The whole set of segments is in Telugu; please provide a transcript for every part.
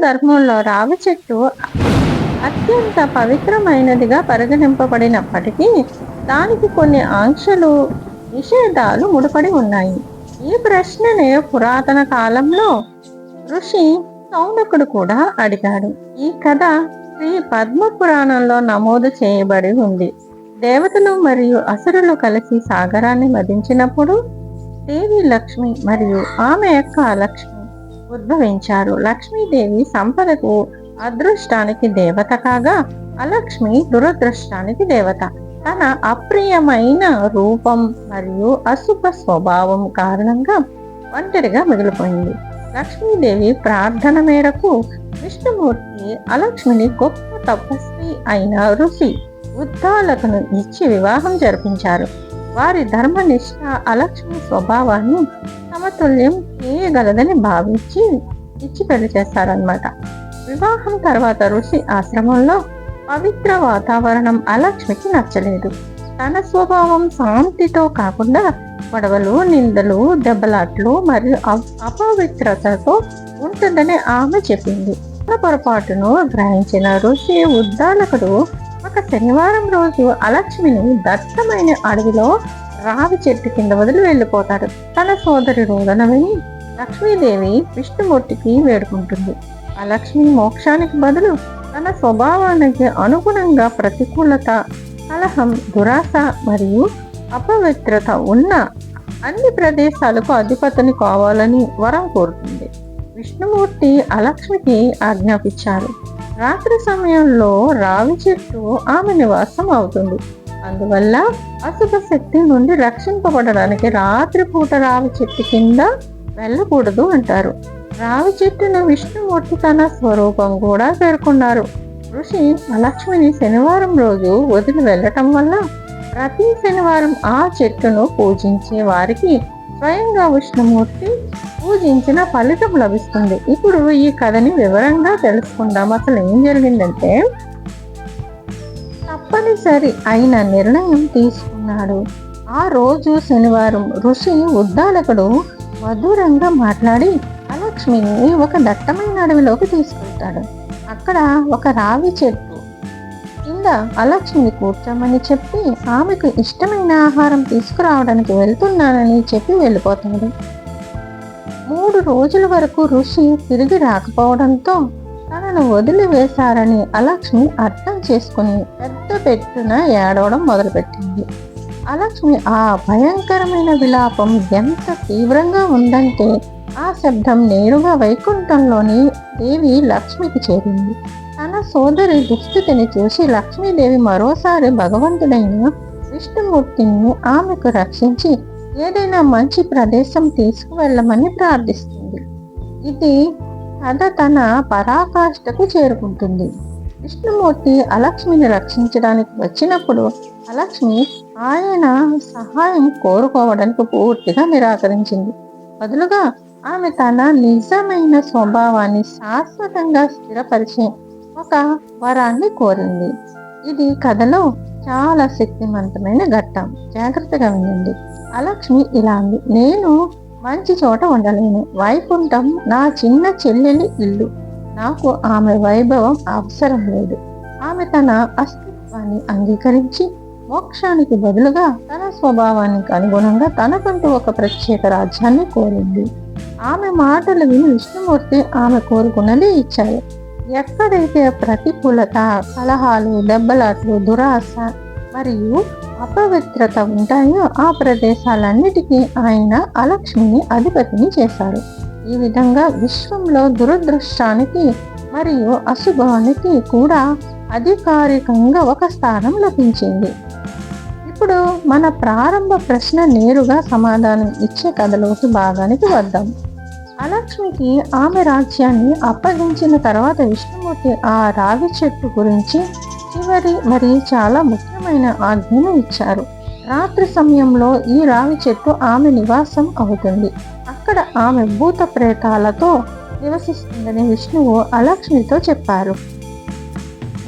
ధర్మంలో రావి చెట్టు అత్యంత పవిత్రమైనదిగా పరిగణింపబడినప్పటికీ దానికి కొన్ని ఆంక్షలు నిషేధాలు ముడిపడి ఉన్నాయి. ఈ ప్రశ్ననే పురాతన కాలంలో ఋషి సౌనకుడు కూడా అడిగాడు. ఈ కథ శ్రీ పద్మ పురాణంలో నమోదు చేయబడి ఉంది. దేవతలు మరియు అసురులు కలిసి సాగరాన్ని మదించినప్పుడు దేవి లక్ష్మి మరియు ఆమె యొక్క లక్ష్మి ఉద్భవించారు. లక్ష్మీదేవి సంపదకు అదృష్టానికి దేవత కాగా అలక్ష్మి దురదృష్టానికి దేవత. తన అప్రియమైన రూపం మరియు అశుభ స్వభావం కారణంగా ఒంటరిగా మిగిలిపోయింది. లక్ష్మీదేవి ప్రార్థన మేరకు విష్ణుమూర్తి అలక్ష్మిని గొప్ప తపస్వి అయిన ఋషి ఉద్దాలకును ఇచ్చి వివాహం జరిపించారు. వారి ధర్మనిష్ట అలక్ష్మి స్వభావాన్ని సమతుల్యం చేయగలదని భావించి ఇచ్చి పెళ్ళి చేస్తారనమాట వివాహం తర్వాత ఋషి ఆశ్రమంలో పవిత్ర వాతావరణం అలక్ష్మికి నచ్చలేదు. తన స్వభావం శాంతితో కాకుండా గొడవలు నిందలు దెబ్బలాట్లు మరియు అపవిత్రతతో ఉంటుందని ఆమె చెప్పింది. పొరపాటును గ్రహించిన ఋషి ఉద్దాలకుడు ఒక శనివారం రోజు అలక్ష్మిని దట్టమైన అడవిలో రావి చెట్టు కింద వదిలి వెళ్ళిపోతాడు. తన సోదరి రోదన విని లక్ష్మీదేవి విష్ణుమూర్తికి వేడుకుంటుంది. ఆ లక్ష్మి మోక్షానికి బదులు తన స్వభావానికి అనుగుణంగా ప్రతికూలత కలహం దురాశ మరియు అపవిత్రత ఉన్న అన్ని ప్రదేశాలకు అధిపతిని కావాలని వరం కోరుతుంది. విష్ణుమూర్తి అలక్ష్మికి ఆజ్ఞాపించారు. రాత్రి సమయంలో రావి చెట్టు ఆమె నివాసం అవుతుంది. అందువల్ల అశుభ శక్తి నుండి రక్షింపబడడానికి రాత్రిపూట రావి చెట్టు కింద వెళ్ళకూడదు అంటారు. రావి చెట్టును విష్ణుమూర్తి తన స్వరూపం కూడా పేర్కొన్నారు. ఋషి లక్ష్మిని శనివారం రోజు వదిలి వెళ్ళటం వల్ల ప్రతి శనివారం ఆ చెట్టును పూజించే వారికి స్వయంగా విష్ణుమూర్తి పూజించిన ఫలితం లభిస్తుంది. ఇప్పుడు ఈ కథని వివరంగా తెలుసుకుందాం. అసలు ఏం జరిగిందంటే తప్పనిసరి అయిన నిర్ణయం తీసుకున్నాడు. ఆ రోజు శనివారం ఋషి ఉద్దాలకుడు మధురంగా మాట్లాడి అలక్ష్మిని ఒక దట్టమైన అడవిలోకి తీసుకెళ్తాడు. అక్కడ ఒక రావి చెట్టు. కింద అలక్ష్మిని కూర్చోమని చెప్పి ఆమెకు ఇష్టమైన ఆహారం తీసుకురావడానికి వెళ్తున్నానని చెప్పి వెళ్ళిపోతాడు. మూడు రోజుల వరకు ఋషి తిరిగి రాకపోవడంతో తనను వదిలివేశారని అలక్ష్మి అర్థం చేసుకుని పెద్ద పెట్టున ఏడవడం మొదలుపెట్టింది. అలక్ష్మి ఆ భయంకరమైన విలాపం ఎంత తీవ్రంగా ఉందంటే ఆ శబ్దం నేరుగా వైకుంఠంలోని దేవి లక్ష్మికి చేరింది. తన సోదరి దుస్థితిని చూసి లక్ష్మీదేవి మరోసారి భగవంతుడైన విష్ణుమూర్తిని ఆమెకు రక్షించి ఏదైనా మంచి ప్రదేశం తీసుకువెళ్ళమని ప్రార్థిస్తుంది. ఇది కథ తన పరాకాష్ఠకు చేరుకుంటుంది. విష్ణుమూర్తి అలక్ష్మిని రక్షించడానికి వచ్చినప్పుడు అలక్ష్మి ఆయన సహాయం కోరుకోవడానికి పూర్తిగా నిరాకరించింది. బదులుగా ఆమె తన నిజమైన స్వభావాన్ని శాశ్వతంగా స్థిరపరిచే ఒక వరాన్ని కోరింది. ఇది కథలో చాలా శక్తివంతమైన ఘట్టం. జాగ్రత్తగా వినండి. అలక్ష్మి ఇలా అంది. నేను మంచి చోట ఉండలేను. వైకుంఠం నా చిన్న చెల్లెలి ఇల్లు. నాకు ఆమె వైభవం అవసరం లేదు. ఆమె తన అస్తిత్వాన్ని అంగీకరించి మోక్షానికి బదులుగా తన స్వభావానికి అనుగుణంగా తనకంటూ ఒక ప్రత్యేక రాజ్యాన్ని కోరింది. ఆమె మాటలు విని విష్ణుమూర్తి ఆమె కోరుకున్నది ఇచ్చారు. ఎక్కడైతే ప్రతికూలత కలహాలు దెబ్బలాట్లు దురాశ మరియు అపవిత్రత ఉంటాయో ఆ ప్రదేశాలన్నిటికీ ఆయన అలక్ష్మిని అధిపతిని చేశారు. ఈ విధంగా విశ్వంలో దురదృష్టానికి మరియు అశుభానికి కూడా అధికారికంగా ఒక స్థానం లభించింది. ఇప్పుడు మన ప్రారంభ ప్రశ్న నేరుగా సమాధానం ఇచ్చే కథలోకి భాగానికి వద్దాం. అలక్ష్మికి ఆమె రాజ్యాన్ని అప్పగించిన తర్వాత విష్ణుమూర్తి ఆ రావి చెట్టు గురించి చివరి మరి చాలా ముఖ్యమైన ఆజ్ఞను ఇచ్చారు. రాత్రి సమయంలో ఈ రావి చెట్టు ఆమె నివాసం అవుతుంది. అక్కడ ఆమె భూత ప్రేతాలతో నివసిస్తుందని విష్ణువు అలక్ష్మితో చెప్పారు.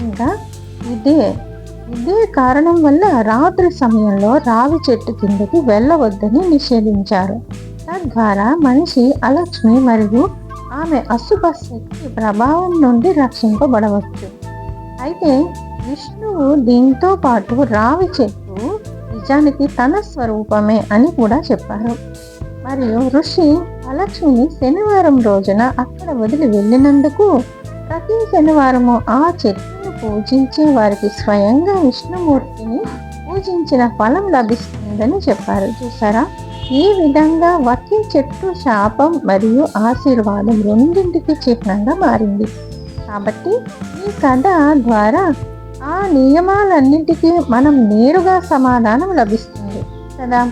ఇంకా ఇదే ఇదే కారణం వల్ల రాత్రి సమయంలో రావి చెట్టు కిందకి వెళ్ళవద్దని నిషేధించారు. తద్వారా మనిషి అలక్ష్మి మరియు ఆమె అశుభ శక్తి ప్రభావం నుండి రక్షింపబడవచ్చు. అయితే విష్ణువు దీంతో పాటు రావి చెట్టు నిజానికి తన స్వరూపమే అని కూడా చెప్పారు. మరియు ఋషి అలక్ష్మిని శనివారం రోజున అక్కడ వదిలి వెళ్ళినందుకు ప్రతి శనివారము ఆ చెట్టును పూజించే వారికి స్వయంగా విష్ణుమూర్తిని పూజించిన ఫలం లభిస్తుందని చెప్పారు. చూసారా? ఈ విధంగా ఒకే చెట్టు శాపం మరియు ఆశీర్వాదం రెండింటికి చిహ్నంగా మారింది. కాబట్టి ఈ కథ ద్వారా ఆ నియమాలన్నింటికీ మనం నేరుగా సమాధానం లభిస్తుంది కదా.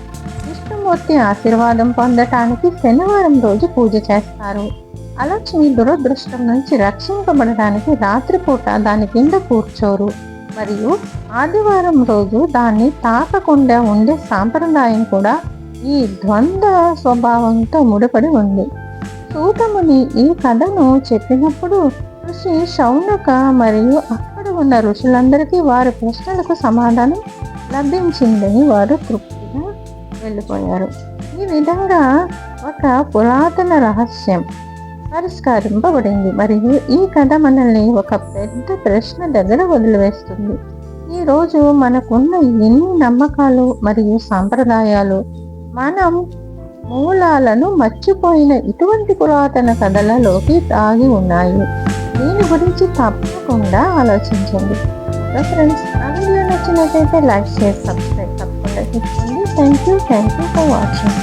విష్ణుమూర్తి ఆశీర్వాదం పొందటానికి శనివారం రోజు పూజ చేస్తారు. అలక్ష్మి దురదృష్టం నుంచి రక్షింపబడడానికి రాత్రిపూట దాని కింద కూర్చోరు. మరియు ఆదివారం రోజు దాన్ని తాకకుండా ఉండే సాంప్రదాయం కూడా ఈ ద్వంద్వ స్వభావంతో ముడిపడి ఉంది. సూతముని ఈ కథను చెప్పినప్పుడు ఋషి శౌనక మరియు ఉన్న ఋషులందరికీ వారి ప్రశ్నలకు సమాధానం లభించిందని వారు తృప్తిగా వెళ్ళిపోయారు. ఈ విధంగా ఒక పురాతన రహస్యం పరిష్కరింపబడింది. మరియు ఈ కథ మనల్ని ఒక పెద్ద ప్రశ్న దగ్గర వదిలివేస్తుంది. ఈరోజు మనకున్న ఎన్ని నమ్మకాలు మరియు సాంప్రదాయాలు మనం మూలాలను మర్చిపోయిన ఇటువంటి పురాతన కథలలోకి తాగి ఉన్నాయి. దీని గురించి తప్పకుండా ఆలోచించండి. ఫ్రెండ్స్ ఆ వీడియో నచ్చినట్లయితే లైక్ షేర్ సబ్స్క్రైబ్ తప్పకుండా చేసుకోండి thank you thank you for watching.